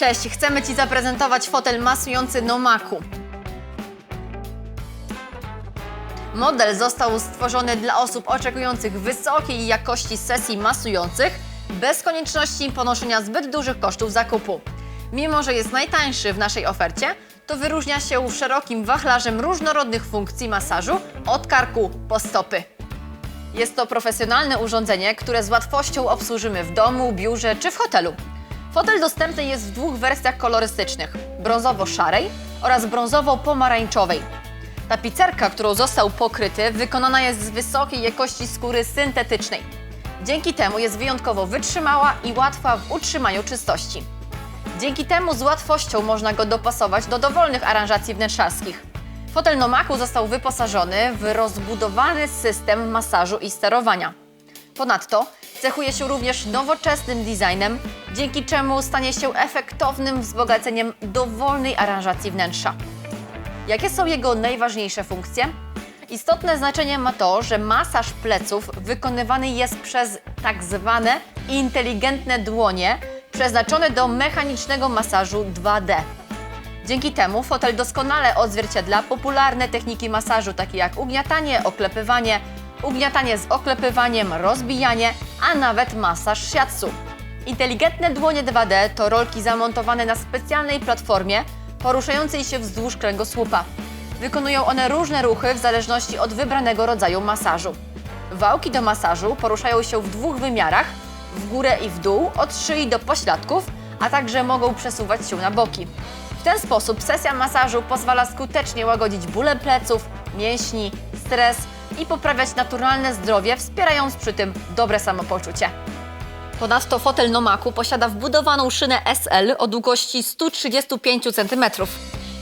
Cześć, chcemy Ci zaprezentować fotel masujący Nomaku. Model został stworzony dla osób oczekujących wysokiej jakości sesji masujących, bez konieczności ponoszenia zbyt dużych kosztów zakupu. Mimo, że jest najtańszy w naszej ofercie, to wyróżnia się szerokim wachlarzem różnorodnych funkcji masażu od karku po stopy. Jest to profesjonalne urządzenie, które z łatwością obsłużymy w domu, biurze czy w hotelu. Fotel dostępny jest w dwóch wersjach kolorystycznych: brązowo-szarej oraz brązowo-pomarańczowej. Tapicerka, którą został pokryty, wykonana jest z wysokiej jakości skóry syntetycznej. Dzięki temu jest wyjątkowo wytrzymała i łatwa w utrzymaniu czystości. Dzięki temu z łatwością można go dopasować do dowolnych aranżacji wnętrzarskich. Fotel Nomaku został wyposażony w rozbudowany system masażu i sterowania. Ponadto cechuje się również nowoczesnym designem, dzięki czemu stanie się efektownym wzbogaceniem dowolnej aranżacji wnętrza. Jakie są jego najważniejsze funkcje? Istotne znaczenie ma to, że masaż pleców wykonywany jest przez tak zwane inteligentne dłonie przeznaczone do mechanicznego masażu 2D. Dzięki temu fotel doskonale odzwierciedla popularne techniki masażu, takie jak ugniatanie, oklepywanie, ugniatanie z oklepywaniem, rozbijanie, a nawet masaż shiatsu. Inteligentne dłonie 2D to rolki zamontowane na specjalnej platformie poruszającej się wzdłuż kręgosłupa. Wykonują one różne ruchy w zależności od wybranego rodzaju masażu. Wałki do masażu poruszają się w dwóch wymiarach, w górę i w dół, od szyi do pośladków, a także mogą przesuwać się na boki. W ten sposób sesja masażu pozwala skutecznie łagodzić bóle pleców, mięśni, stres i poprawiać naturalne zdrowie, wspierając przy tym dobre samopoczucie. Ponadto fotel Nomaku posiada wbudowaną szynę SL o długości 135 cm.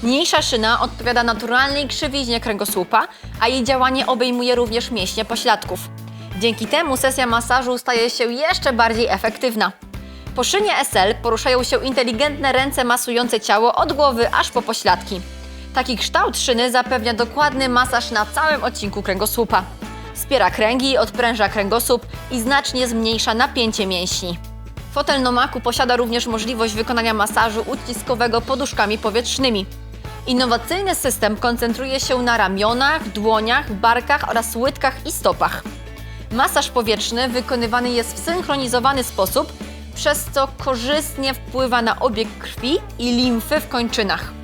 Mniejsza szyna odpowiada naturalnej krzywiznie kręgosłupa, a jej działanie obejmuje również mięśnie pośladków. Dzięki temu sesja masażu staje się jeszcze bardziej efektywna. Po szynie SL poruszają się inteligentne ręce masujące ciało od głowy aż po pośladki. Taki kształt szyny zapewnia dokładny masaż na całym odcinku kręgosłupa. Wspiera kręgi, odpręża kręgosłup i znacznie zmniejsza napięcie mięśni. Fotel Nomaku posiada również możliwość wykonania masażu uciskowego poduszkami powietrznymi. Innowacyjny system koncentruje się na ramionach, dłoniach, barkach oraz łydkach i stopach. Masaż powietrzny wykonywany jest w synchronizowany sposób, przez co korzystnie wpływa na obieg krwi i limfy w kończynach.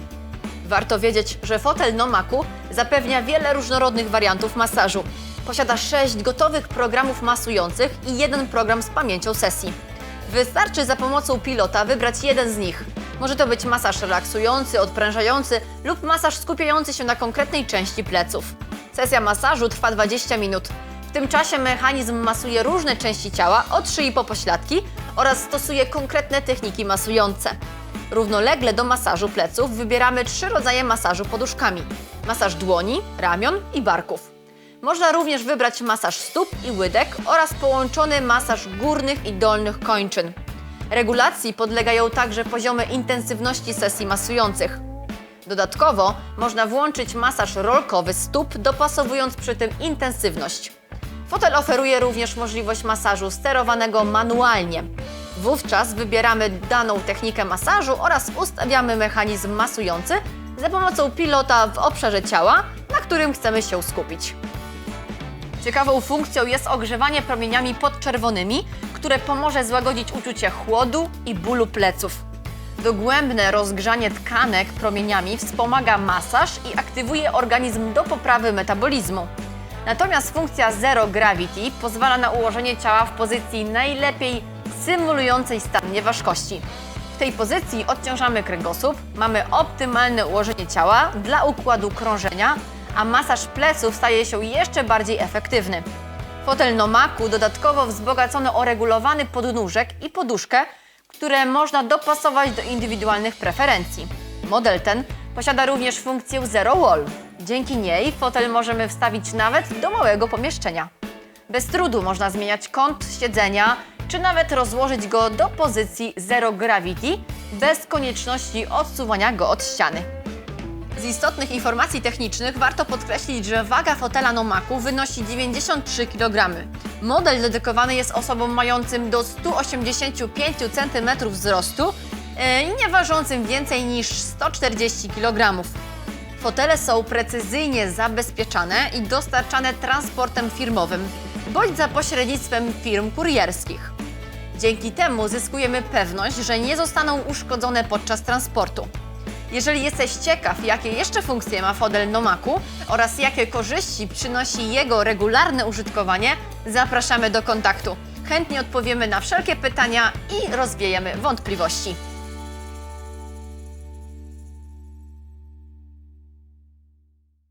Warto wiedzieć, że fotel Nomaku zapewnia wiele różnorodnych wariantów masażu. Posiada 6 gotowych programów masujących i jeden program z pamięcią sesji. Wystarczy za pomocą pilota wybrać jeden z nich. Może to być masaż relaksujący, odprężający lub masaż skupiający się na konkretnej części pleców. Sesja masażu trwa 20 minut. W tym czasie mechanizm masuje różne części ciała, od szyi po pośladki oraz stosuje konkretne techniki masujące. Równolegle do masażu pleców wybieramy trzy rodzaje masażu poduszkami: masaż dłoni, ramion i barków. Można również wybrać masaż stóp i łydek oraz połączony masaż górnych i dolnych kończyn. Regulacji podlegają także poziomy intensywności sesji masujących. Dodatkowo można włączyć masaż rolkowy stóp, dopasowując przy tym intensywność. Fotel oferuje również możliwość masażu sterowanego manualnie. Wówczas wybieramy daną technikę masażu oraz ustawiamy mechanizm masujący za pomocą pilota w obszarze ciała, na którym chcemy się skupić. Ciekawą funkcją jest ogrzewanie promieniami podczerwonymi, które pomoże złagodzić uczucie chłodu i bólu pleców. Dogłębne rozgrzanie tkanek promieniami wspomaga masaż i aktywuje organizm do poprawy metabolizmu. Natomiast funkcja Zero Gravity pozwala na ułożenie ciała w pozycji najlepiej symulującej stan nieważkości. W tej pozycji odciążamy kręgosłup, mamy optymalne ułożenie ciała dla układu krążenia, a masaż pleców staje się jeszcze bardziej efektywny. Fotel Nomaku dodatkowo wzbogacono o regulowany podnóżek i poduszkę, które można dopasować do indywidualnych preferencji. Model ten posiada również funkcję Zero Wall. Dzięki niej fotel możemy wstawić nawet do małego pomieszczenia. Bez trudu można zmieniać kąt siedzenia, czy nawet rozłożyć go do pozycji Zero Gravity, bez konieczności odsuwania go od ściany. Z istotnych informacji technicznych warto podkreślić, że waga fotela Nomaku wynosi 93 kg. Model dedykowany jest osobom mającym do 185 cm wzrostu e, i nie ważącym więcej niż 140 kg. Fotele są precyzyjnie zabezpieczane i dostarczane transportem firmowym bądź za pośrednictwem firm kurierskich. Dzięki temu zyskujemy pewność, że nie zostaną uszkodzone podczas transportu. Jeżeli jesteś ciekaw, jakie jeszcze funkcje ma fotel Nomaku oraz jakie korzyści przynosi jego regularne użytkowanie, zapraszamy do kontaktu. Chętnie odpowiemy na wszelkie pytania i rozwiejemy wątpliwości.